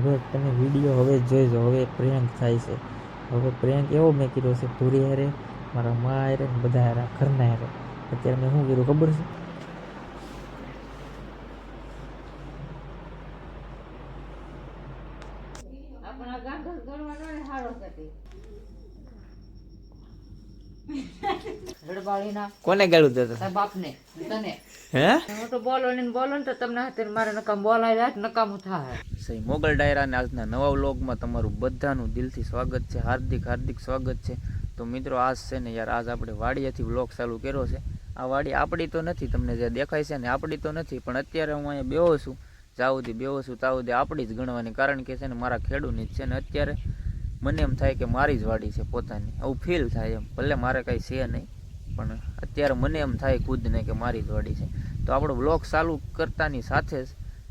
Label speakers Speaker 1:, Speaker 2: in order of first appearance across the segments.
Speaker 1: હવે તમે વીડિયો હવે જોઈજો હવે પ્રેન્ક થાય છે. હવે પ્રેન્ક એવો મેં કર્યો છે પૂરી હારે, મારા મા હારે બધા હારા, ઘરના હારે. અત્યારે મેં શું કર્યું ખબર છે
Speaker 2: આપણા ગાંઠો ગણવાનો ને હારો કટી રડબાળીના
Speaker 1: કોને ગાળું દેતો
Speaker 2: તારા બાપને તને.
Speaker 1: હે?
Speaker 2: હું તો બોલો ને બોલો ને તો તમને હાથે મારે નકામ બોલાય રાખ નકામું થાય.
Speaker 1: સહી મોગલ ડાયરાને આજના નવા વ્લોગમાં તમારું બધાનું દિલથી સ્વાગત છે હાર્દિક હાર્દિક સ્વાગત છે. તો મિત્રો આજ છે ને યાર આજ આપણે વાડિયાથી વ્લોગ ચાલુ કર્યો છે. આ વાડી આપણી તો નથી તમને જે દેખાય છે ને આપણી તો નથી પણ અત્યારે હું અહીંયા બેહો છું. જાઉદી બેહો છું તાઉદી આપણી જ ગણવાની કારણ કે છે ને મારા ખેડૂની જ છે ને અત્યારે મને એમ થાય કે મારી જ વાડી છે પોતાની. આવું ફીલ થાય એમ ભલે મારે કાંઈ છે નહીં. પણ અત્યારે મને એમ થાય ખુદને કે મારી જ છે. તો આપણો વ્લોગ ચાલુ કરતાની સાથે જ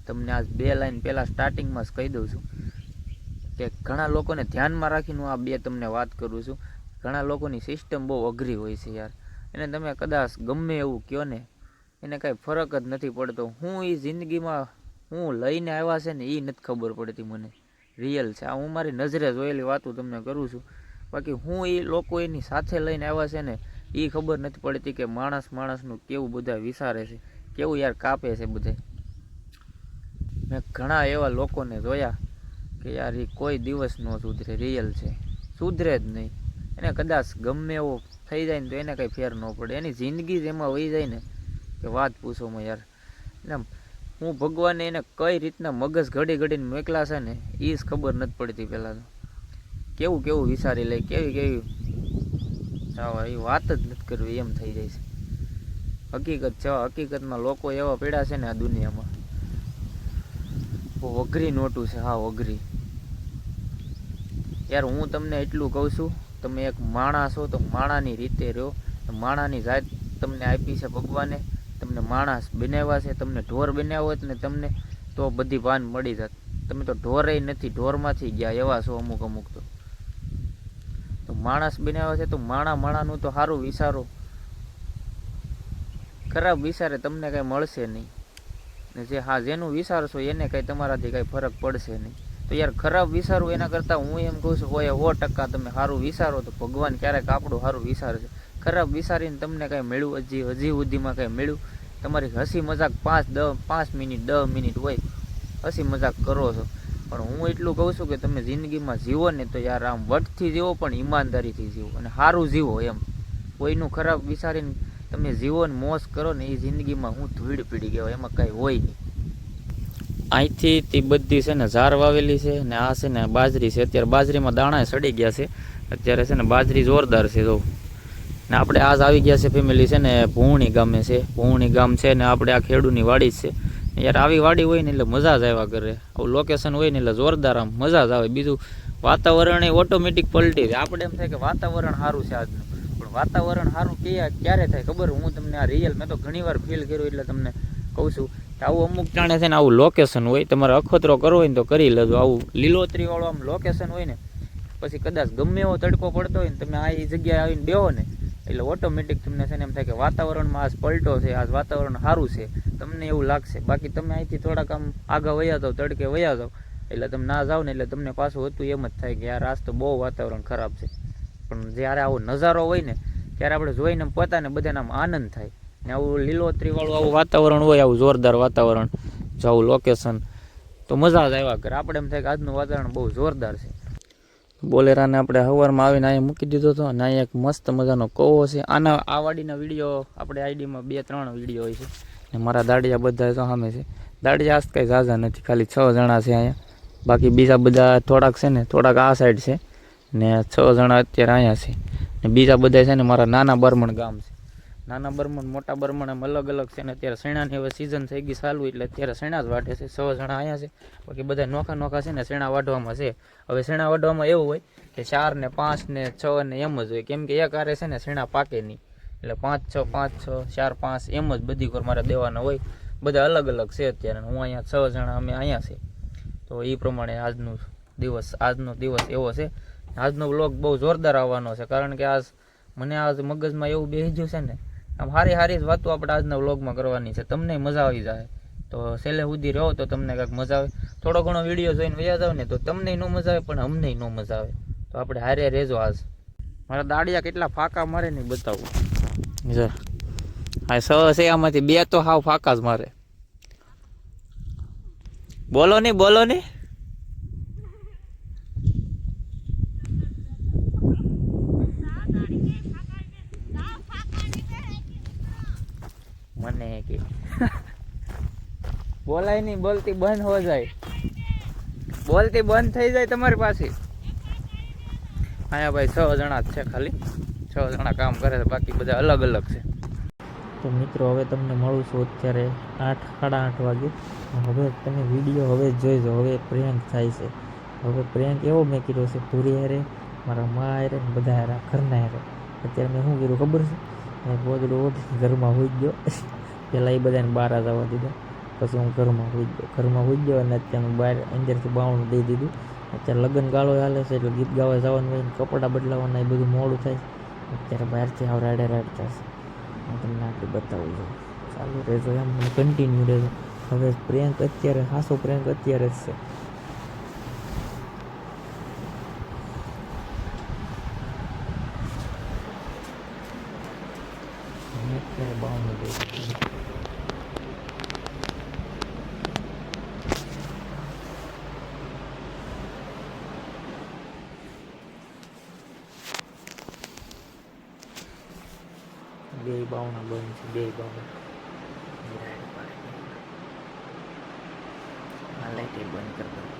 Speaker 1: તમને આજ બે લાઈન પહેલાં સ્ટાર્ટિંગમાં જ કહી દઉં છું કે ઘણા લોકોને ધ્યાનમાં રાખીને હું આ બે તમને વાત કરું છું. ઘણા લોકોની સિસ્ટમ બહુ અઘરી હોય છે યાર. એને તમે કદાચ ગમે એવું કહો ને, એને કાંઈ ફરક જ નથી પડતો. હું એ જિંદગીમાં હું લઈને આવ્યા છે ને એ નથી ખબર પડતી મને. રિયલ છે. આ હું મારી નજરે જોયેલી વાતો તમને કરું છું. બાકી હું એ લોકો એની સાથે લઈને આવ્યા છે ને એ ખબર નથી પડતી કે માણસ માણસનું કેવું બધા વિચારે છે, કેવું યાર કાપે છે બધે. મેં ઘણા એવા લોકોને જોયા કે યાર એ કોઈ દિવસ ન સુધરે રિયલ છે. સુધરે જ નહીં. એને કદાચ ગમે એવો થઈ જાય ને તો એને કંઈ ફેર ન પડે. એની જિંદગી જ એમાં વહી જાય ને કે વાત પૂછોમાં યાર. એટલે હું ભગવાને એને કઈ રીતના મગજ ઘડી ઘડીને મોકલા છે ને એ જ ખબર નથી પડતી પહેલાં તો. કેવું કેવું વિચારી લે, કેવી કેવી જાવા એ વાત જ નથી કરવી, એમ થઈ જાય છે. હકીકત છે, હકીકતમાં લોકો એવા પીડા છે ને આ દુનિયામાં. વઘરી નોટું છે, હા અઘરી યાર, હું તમને એટલું કહું છું, તમે એક માણસ છો તો માણાની રીતે રહ્યો. માણાની જાત તમને આપી છે ભગવાને. તમને માણસ બનાવ્યા છે, તમને ઢોર બનાવ્યો હોત ને તમને, તો બધી ભાન મળી જાત. તમે તો ઢોરે નથી, ઢોરમાંથી ગયા એવા છો અમુક અમુક તો. માણસ બનાવ્યો છે તો માણા માણાનું તો સારું વિચારો. ખરાબ વિચારે તમને કાંઈ મળશે નહીં. ને જે હા, જેનું વિચારશો એને કંઈ તમારાથી કાંઈ ફરક પડશે નહીં. તો યાર ખરાબ વિચારવું એના કરતાં હું એમ કહું છું હોય સો ટકા તમે સારું વિચારો તો ભગવાન ક્યારેક આપણું સારું વિચારશે ખરાબ વિચારીને તમને કાંઈ મળ્યું, હજી હજી સુધીમાં કંઈ મળ્યું? તમારી હસી મજાક પાંચ દસ પાંચ મિનિટ, દસ મિનિટ હોય, હસી મજાક કરો છો. પણ હું એટલું કહું છું કે તમે જિંદગીમાં જીવો ને તો યાર આમ વટથી જીવો પણ ઈમાનદારીથી જીવો અને સારું જીવો એમ. કોઈનું ખરાબ વિચારીને તમે જીવો ને મોસ કરો ને એ જિંદગીમાં હું ધૂળ પીડી ગયો, એમાં કાંઈ હોય નહીં. અહીંથી તે બધી છે ને ઝાર વાવેલી છે ને આ છે ને બાજરી છે. અત્યારે બાજરીમાં દાણા સડી ગયા છે. અત્યારે છે ને બાજરી જોરદાર છે, જો. ને આપણે આજ આવી ગયા છે ફેમિલી છે ને ભૂણી ગામે છે. ભૂણી ગામ છે ને આપણે આ ખેડૂની વાડી છે. યાર આવી વાડી હોય ને એટલે મજા જ આવ્યા કરે. આવું લોકેશન હોય ને એટલે જોરદાર આમ મજા જ આવે. બીજું વાતાવરણ એ ઓટોમેટિક પલટી જાય આપણે એમ થાય કે વાતાવરણ સારું છે આજનું. પણ વાતાવરણ સારું ક્યાં ક્યારે થાય ખબર? હું તમને આ રિયલ મેં તો ઘણી વાર ફીલ કર્યું એટલે તમને કહું છું કે આવું અમુક જાણે છે ને આવું લોકેશન હોય, તમારે અખતરો કરવો હોય ને તો કરી લેજો. આવું લીલોતરીવાળું આમ લોકેશન હોય ને, પછી કદાચ ગમે એવો તડકો પડતો હોય ને, તમે આ જગ્યાએ આવીને બેહો ને એટલે ઓટોમેટિક તમને છે ને એમ થાય કે વાતાવરણમાં આજ પલટો છે, આજ વાતાવરણ સારું છે, તમને એવું લાગશે. બાકી તમે અહીંથી થોડાક આમ આગા વયા જાઓ તડકે વયા જાઓ એટલે તમે ના જાઓ ને એટલે તમને પાછું હતું એમ જ થાય કે યાર આજ તો બહુ વાતાવરણ ખરાબ છે. પણ જ્યારે આવો નજારો હોય ને, ત્યારે આપણે જોઈને પોતાને બધાને આમ આનંદ થાય. ને આવું લીલોત્રીવાળું આવું વાતાવરણ હોય, આવું જોરદાર વાતાવરણ, જાવું લોકેશન તો મજા જ આવ્યા કરે. આપણે એમ થાય કે આજનું વાતાવરણ બહુ જોરદાર છે. બોલેરાને આપણે સવારમાં આવીને અહીંયા મૂકી દીધો હતો અને અહીંયા એક મસ્ત મજાનો કોવો છે. આના આ વાડીના વીડિયો આપણે આઈડીમાં બે ત્રણ વીડિયો હોય છે. ને મારા દાડિયા બધા તો સામે છે. દાડિયા આજ કાંઈ ઝાઝા નથી, ખાલી છ જણા છે અહીંયા. બાકી બીજા બધા થોડાક છે ને, થોડાક આ સાઈડ છે. ને છ જણા અત્યારે અહીંયા છે. ને બીજા બધા છે ને મારા નાના બરમણ ગામ છે. નાના બરમણ મોટા બરમણ એમ અલગ અલગ છે ને અત્યારે શેણાની હવે સિઝન થઈ ગઈ ચાલુ એટલે અત્યારે શેણા જ વાઢે છે. છ જણા અહીંયા છે. બાકી બધા નોખા નોખા છે ને શેણા વાઢવામાં છે. હવે શેણા વાઢવામાં એવું હોય કે ચાર ને પાંચ ને છ ને એમ જ હોય. કેમ કે એક આરે છે ને શેણા પાકે નહીં. એટલે પાંચ, છ પાંચ, છ, ચાર, પાંચ એમ જ બધી ઘર મારે દેવાના હોય. બધા અલગ અલગ છે અત્યારે. હું અહીંયા છ જણા, અમે અહીંયા છે. તો એ પ્રમાણે આજનું દિવસ, આજનો દિવસ એવો છે. આજનો બ્લોગ બહુ જોરદાર આવવાનો છે. કારણ કે આજ મને આજ મગજમાં એવું બેસી ગયું છે ને આમ સારી સારી જ વાતો આપણે આજના વ્લોગમાં કરવાની છે. તમને મજા આવી જાય. તો છેલ્લે સુધી રહો તો તમને કાંઈક મજા આવે. થોડો ઘણો વીડિયો જોઈને વ્યાજ આવે ને તો તમને ન મજા આવે, પણ અમને ન મજા આવે. તો આપણે હારે રહેજો આજ. મારા દાડિયા કેટલા ફાંકા મારે નહીં બતાવું. જો હા સ છે આમાંથી, બે તો હાવ ફાંકા જ મારે. બોલો ને બોલો ને. મને કે. બોલાય નહીં બોલતી બંધ હો જાય. બોલતી બંધ થઈ જાય તમારી પાસે અહીંયા ભાઈ છ જણા જ છે ખાલી. છ જણા કામ કરે છે બાકી બધા અલગ અલગ છે. તો મિત્રો હવે તમને મળું છું અત્યારે આઠ સાડા આઠ વાગે. હવે તમે વીડિયો હવે જોઈજો હવે પ્રેન્ક થાય છે. હવે પ્રેન્ક એવો મેં કર્યો છે પૂરી હારે મારા મા હારે બધા હારા ઘરના હારે. અત્યારે મેં શું કર્યું ખબર છે? મેં ઓઢી ઘરમાં હોઈ ગયો. પહેલાં એ બધાને બહાર જવા દીધા. પછી હું ઘરમાં હોઈ ગયો. ઘરમાં હોઈ ગયો અને અત્યારે બહાર અંદરથી બાવણું દઈ દીધું. અત્યારે લગ્ન ગાળો હાલે છે એટલે ગીત ગાવા જવાનું હોય કપડાં બદલાવાના એ બધું મોડું થાય અત્યારે બહારથી આવ રાડે રાડ થશે હું તમને આટલું બતાવું છું. ચાલુ રહેજો એમ કન્ટિન્યુ રહેજો. હવે પ્રેન્ક અત્યારે, હાસો પ્રેન્ક અત્યારે જ છે. અત્યારે બાવનું દઈ દીધું. બે બાવણા બંધ છે બે બાવણા આ લાઈટ બંધ કર દો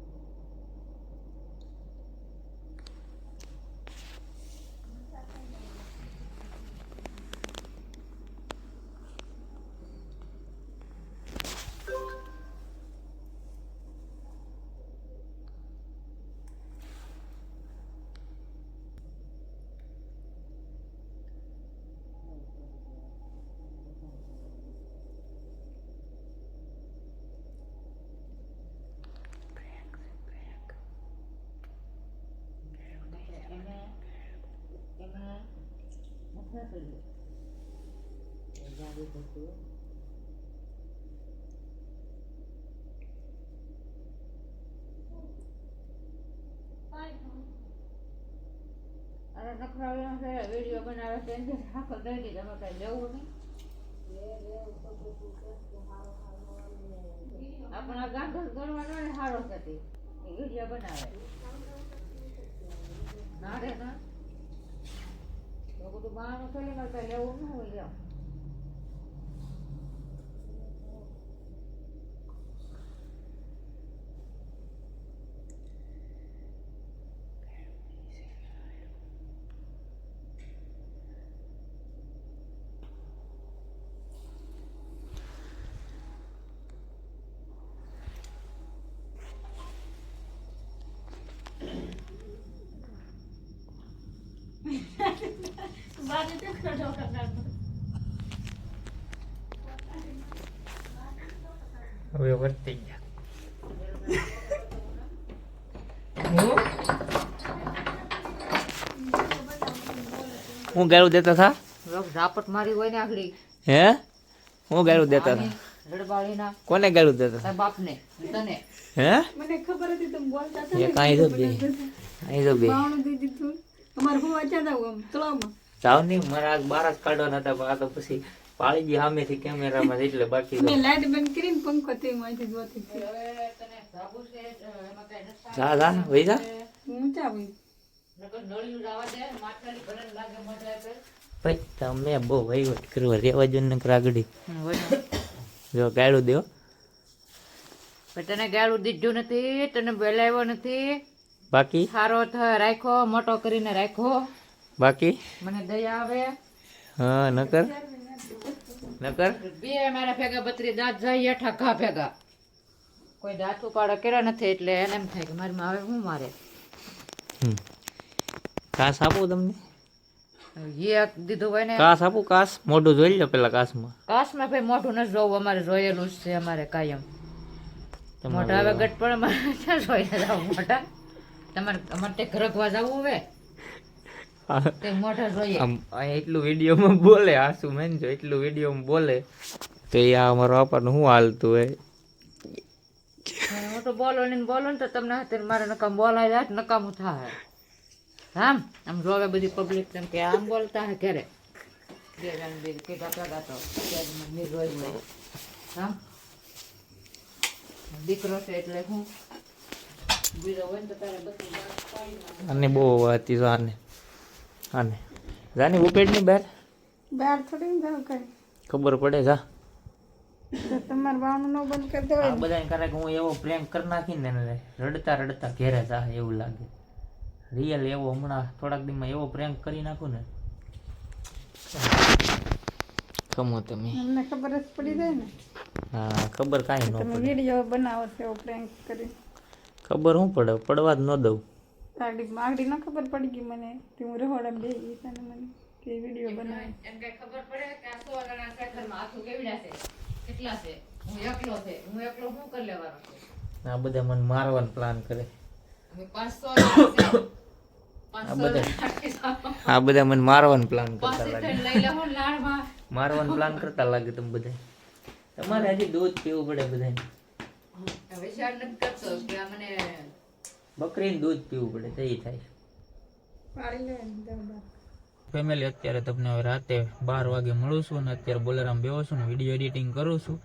Speaker 2: અરે નખરાળીનો છે વીડિયો બનાવે છે એને હાકલ દઈ દીધી અમે લેવું નહીં આપણા ગાંધર ગણવાનો ને સારો થતી વીડિયો બનાવે ના રે ના. તો બધું બહારનું થયેલું ને કઈ લેવું ન
Speaker 1: હવે વર્તી ગયા. હું? ગાળું દેતા થા?
Speaker 2: ઝાપટ મારી હોય ને આગળી
Speaker 1: હે? હું ગાળું દેતા થા?
Speaker 2: રડબાળીના.
Speaker 1: કોને ગાળું દેતા થા?
Speaker 2: બાપને તને.
Speaker 1: હે?
Speaker 3: મને ખબર હતી તમે બોલતા હતા
Speaker 1: એ કાઈ જો બે. કાઈ જો બે.
Speaker 3: બાવણું દીધું અમારે હું વાંચ્યા હતા આમ તળાવમાં?
Speaker 1: જાવ નહીં મારા આગ બાર જ કાઢવાના હતા પણ આ તો પછી પાળી ગઈ સામેથી કેમેરામાં એટલે બાકી
Speaker 3: મેં લાઈટ બંધ કરીને પંખો તે માંથી જોતી હતી.
Speaker 2: હવે તને સાબુ છે એમાં કઈ નથી
Speaker 1: જા જા વઈ જા.
Speaker 3: ઊંચા
Speaker 2: વઈ દે
Speaker 1: ભાઈ તમે બહુ વહીવટ કરવા રેવા જો ને રાગડી જો ગાળું
Speaker 2: પણ તને ગાળું દીધું નથી તને બોલાવ્યો નથી.
Speaker 1: બાકી?
Speaker 2: સારો થ રાખ્યો મોટો કરીને રાખ્યો.
Speaker 1: બાકી?
Speaker 2: મને દયા આવે.
Speaker 1: હા નકર? નકર?
Speaker 2: બે મારા ભેગા બત્રી દાંત જાય હેઠા ઘા ભેગા. કોઈ દાંત ઉપાડો કર્યા નથી એટલે એને એમ થાય કે મારી માં હવે હું મારે?
Speaker 1: હમ. કાસ આપું તમને?
Speaker 2: એક દીધું હોય ને.
Speaker 1: કાસ આપું? કાસ? મોઢું જોઈ લો પેલા કાસમાં.
Speaker 2: કાશમાં ભાઈ મોઢું નથી જોવું અમારે જોયેલું જ છે અમારે કાયમ.
Speaker 1: મોટા
Speaker 2: મોઢા હવે ગટ પણ અમારે ક્યાં જોઈને જાવ મોટા તમારે અમારે તે ઘરકવા જવું હવે
Speaker 1: આમ એટલું વિડીયોમાં બોલે આસુ મેન જો એટલું વિડીયોમાં બોલે. તો એ આ અમારો આપણને શું હાલતું હોય?
Speaker 2: અને હું તો બોલો ને બોલો ને તો તમને હાથે મારે નકામ બોલાય જાય નકામું થાય. આમ આમ જોવે બધી પબ્લિક તેમ કે આમ બોલતા હે ઘરે. બે હોય. આમ દીકરો છે એટલે હું બીજો હોય ને તો તારે બધી વાત પાડી નાખે.
Speaker 1: આને બહુ હતી આને. આને. જાની ઉપેડની બહાર?
Speaker 3: બહાર થોડી ને જાવ કઈ.
Speaker 1: ખબર પડે જા.
Speaker 3: તમારે બાવનું ન બંધ કરી દેવાય
Speaker 1: બધાને કરે કે હું એવો પ્રેમ કરી નાખીને એને રડતા રડતા ઘેરે જા એવું લાગે. રિયલ એવો હમણાં થોડાક દીમાં એવો પ્રેમ કરી નાખું ને. કમો તમે.
Speaker 3: અમને ખબર જ પડી જાય ને.
Speaker 1: હા ખબર કાંઈ ન
Speaker 3: તમે વીડિયો બનાવો છો એવો પ્રેન્ક કરી
Speaker 1: ખબર શું પડે? પડવા જ ન દઉં.
Speaker 3: આગળ આગળ ન ખબર પડી ગઈ મને. તે હું રહોડા બે ગઈ તને મને કે વીડિયો બનાવે.
Speaker 2: એમ કે ખબર પડે કે આ સો જણા છે ઘરમાં આખું કેવડા છે? કેટલા છે? હું એકલો છે. હું એકલો શું કરી લેવાનો
Speaker 1: આ બધા મને મારવાનો પ્લાન કરે.
Speaker 2: અમે પાંચસો.
Speaker 1: આ બધા બધા મને મારવાનો પ્લાન કરતા લાગે. મારવાનો પ્લાન કરતા લાગે તમે બધા તમારે હજી દૂધ પીવું પડે બધાને
Speaker 2: વિચાર નથી કરતો કે આ મને
Speaker 1: બકરીને દૂધ પીવું પડે તો એ થાય ફેમિલી અત્યારે તમને હવે રાતે બાર વાગે મળું છું ને અત્યારે બોલેરામ બેહો છું ને વીડિયો એડિટિંગ કરું છું.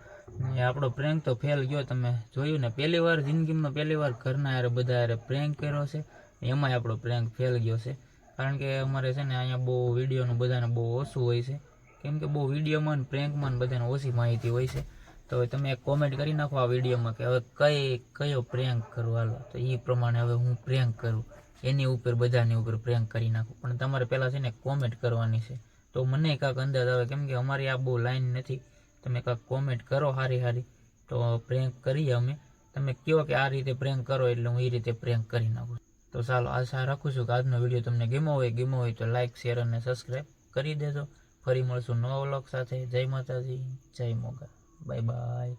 Speaker 1: ને આપણો પ્રેન્ક તો ફેલ ગયો તમે જોયું ને પહેલી વાર જિંદગીમાં પહેલી વાર ઘરના યારે બધા યારે પ્રેન્ક કર્યો છે. એમાંય આપણો પ્રેન્ક ફેલ ગયો છે. કારણ કે અમારે છે ને અહીંયા બહુ વિડીયોનું બધાને બહુ ઓછું હોય છે. કેમ કે બહુ વિડીયોમાં ને પ્રેન્કમાં ને બધાને ઓછી માહિતી હોય છે. તો તમે એક કોમેન્ટ કરી નાખો આ વિડીયોમાં કે હવે કઈ, કયો પ્રેન્ક કરું? હાલો, તો એ પ્રમાણે હવે હું પ્રેન્ક કરું. એની ઉપર, બધાની ઉપર પ્રેન્ક કરી નાખું. પણ તમારે પહેલાં છે ને કોમેન્ટ કરવાની છે. તો મને કાંક અંદાજ આવે કેમ કે અમારી આ બહુ લાઈન નથી. તમે કાંક કોમેન્ટ કરો સારી સારી તો પ્રેન્ક કરીએ અમે. તમે કહો કે આ રીતે પ્રેન્ક કરો એટલે હું એ રીતે પ્રેન્ક કરી નાખું. તો ચાલો આશા રાખું છું કે આજનો વીડિયો તમને ગેમો હોય ગેમો હોય તો લાઇક શેર અને સબસ્ક્રાઈબ કરી દેજો. ફરી મળશું નવા વ્લોગ સાથે. જય માતાજી, જય મોગા. bye bye